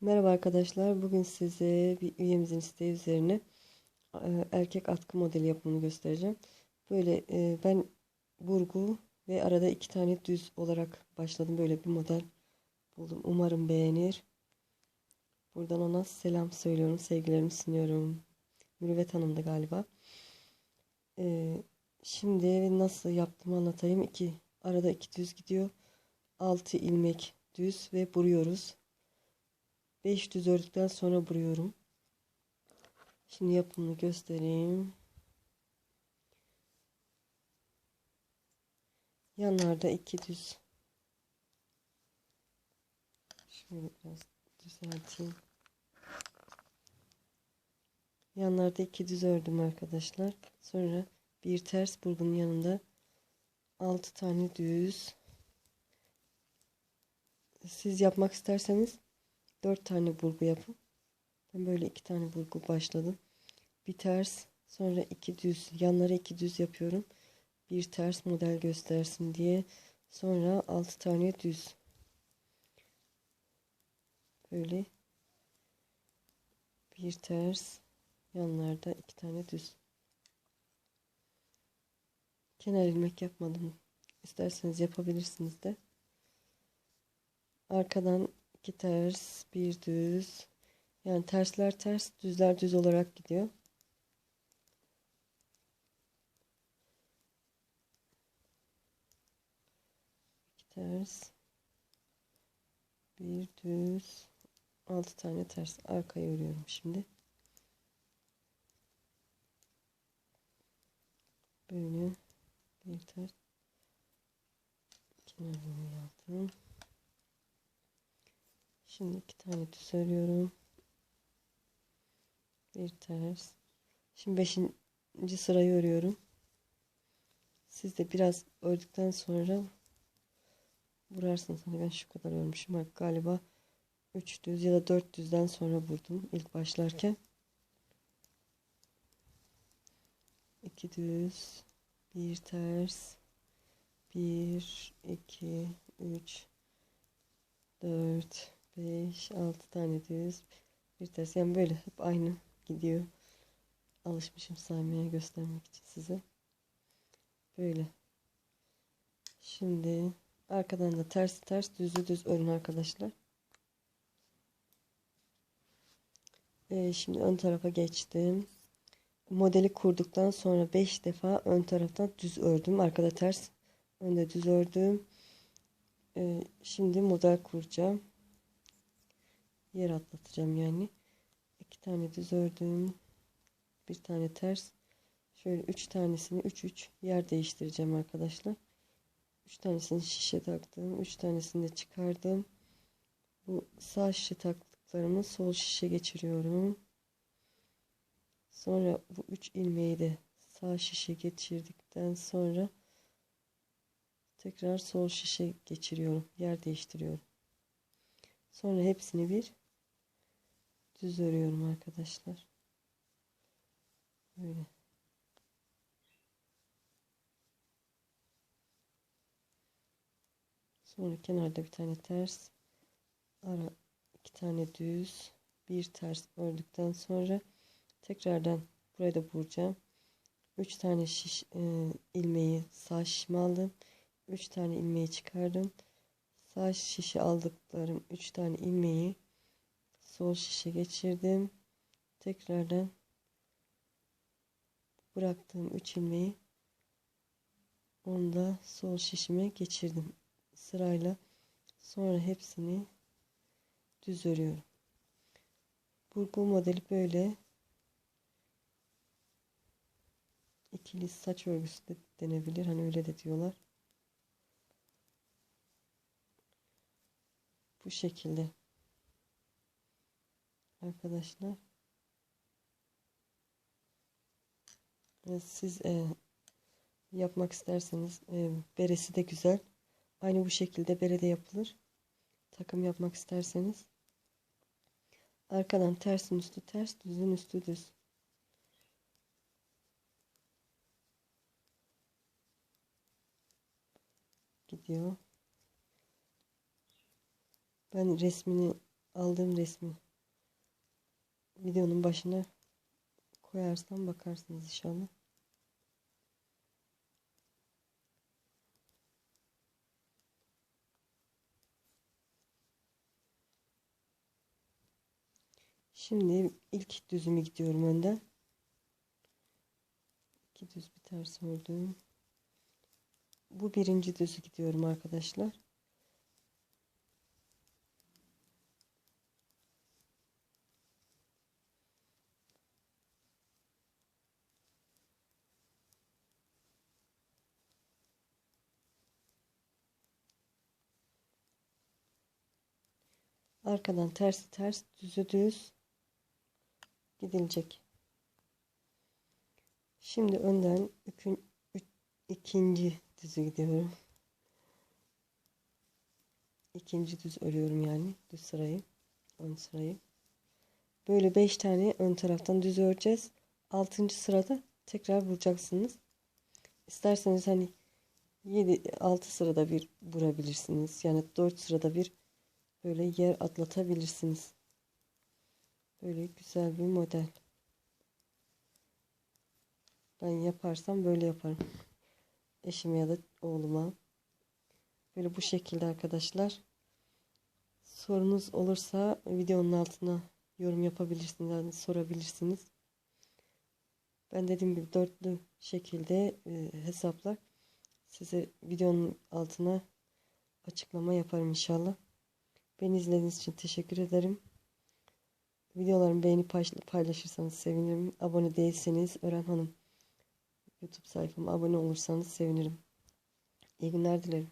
Merhaba arkadaşlar. Bugün size bir üyemizin isteği üzerine e, erkek atkı modeli yapımını göstereceğim. Böyle e, ben burgu ve arada iki tane düz olarak başladım. Böyle bir model buldum. Umarım beğenir. Buradan ona selam söylüyorum. Sevgilerimi sunuyorum. Mürüvvet Hanım da galiba. E, şimdi nasıl yaptığımı anlatayım. İki, arada iki düz gidiyor. Altı ilmek düz ve vuruyoruz. 5 düz ördükten sonra vuruyorum. Şimdi yapımını göstereyim. Yanlarda iki düz. Şöyle biraz düzelteyim. Yanlarda iki düz ördüm arkadaşlar. Sonra bir ters burgunun yanında 6 tane düz. Siz yapmak isterseniz 4 tane burgu yapın. Ben böyle 2 tane burgu başladım. Bir ters sonra 2 düz yanlara 2 düz yapıyorum. Bir ters model göstersin diye. Sonra 6 tane düz. Böyle bir ters yanlarda 2 tane düz. Kenar ilmek yapmadım. İsterseniz yapabilirsiniz de. Arkadan iki ters, bir düz. Yani tersler ters, düzler düz olarak gidiyor. İki ters, bir düz, altı tane ters. Arkaya örüyorum şimdi. Böyle bir ters kenarını yaptım. Şimdi iki tane düz örüyorum. Bir ters. Şimdi beşinci sırayı örüyorum. Siz de biraz ördükten sonra vurarsınız. Hani ben şu kadar örmüşüm. Bak galiba 3 düz ya da 4 düzden sonra vurdum ilk başlarken. 2 düz, bir ters, 1 2 3 4 5 6 tane düz bir ters yani böyle hep aynı gidiyor. Alışmışım saymaya göstermek için size. Böyle. Şimdi arkadan da ters ters düzü düz örün arkadaşlar. Ee, şimdi ön tarafa geçtim. Modeli kurduktan sonra 5 defa ön taraftan düz ördüm. Arkada ters önde düz ördüm. Ee, şimdi model kuracağım yer atlatacağım yani. iki tane düz ördüm. Bir tane ters. Şöyle üç tanesini üç üç yer değiştireceğim arkadaşlar. Üç tanesini şişe taktım. Üç tanesini de çıkardım. Bu sağ şişe taktıklarımı sol şişe geçiriyorum. Sonra bu üç ilmeği de sağ şişe geçirdikten sonra tekrar sol şişe geçiriyorum. Yer değiştiriyorum. Sonra hepsini bir düz örüyorum arkadaşlar. Böyle. Sonra kenarda bir tane ters, ara iki tane düz, bir ters ördükten sonra tekrardan buraya da vuracağım. 3 tane şiş e, ilmeği sağ şişime aldım. 3 tane ilmeği çıkardım. Sağ şişe aldıklarım 3 tane ilmeği sol şişe geçirdim. Tekrardan bıraktığım 3 ilmeği onda sol şişime geçirdim. Sırayla sonra hepsini düz örüyorum. Burgu modeli böyle. ikili saç örgüsü de denebilir. Hani öyle de diyorlar. Bu şekilde arkadaşlar. Siz e, yapmak isterseniz e, beresi de güzel. Aynı bu şekilde bere de yapılır. Takım yapmak isterseniz. Arkadan tersin üstü ters, düzün üstü düz. Gidiyor. Ben resmini aldığım resmi videonun başına koyarsam bakarsınız inşallah. Şimdi ilk düzümü gidiyorum önden. İki düz bir ters ördüm. Bu birinci düzü gidiyorum arkadaşlar. Arkadan tersi ters, düzü düz gidilecek. Şimdi önden ükün, üç, ikinci düzü gidiyorum. İkinci düz örüyorum yani düz sırayı, ön sırayı. Böyle beş tane ön taraftan düz öreceğiz. Altıncı sırada tekrar vuracaksınız. İsterseniz hani 7 6 sırada bir vurabilirsiniz. Yani 4 sırada bir böyle yer atlatabilirsiniz. Böyle güzel bir model. Ben yaparsam böyle yaparım. Eşime ya da oğluma. Böyle bu şekilde arkadaşlar. Sorunuz olursa videonun altına yorum yapabilirsiniz. Yani sorabilirsiniz. Ben dediğim gibi dörtlü şekilde e, hesaplar size videonun altına açıklama yaparım inşallah. Beni izlediğiniz için teşekkür ederim. Videolarımı beğenip paylaşırsanız sevinirim. Abone değilseniz Ören Hanım YouTube sayfama abone olursanız sevinirim. İyi günler dilerim.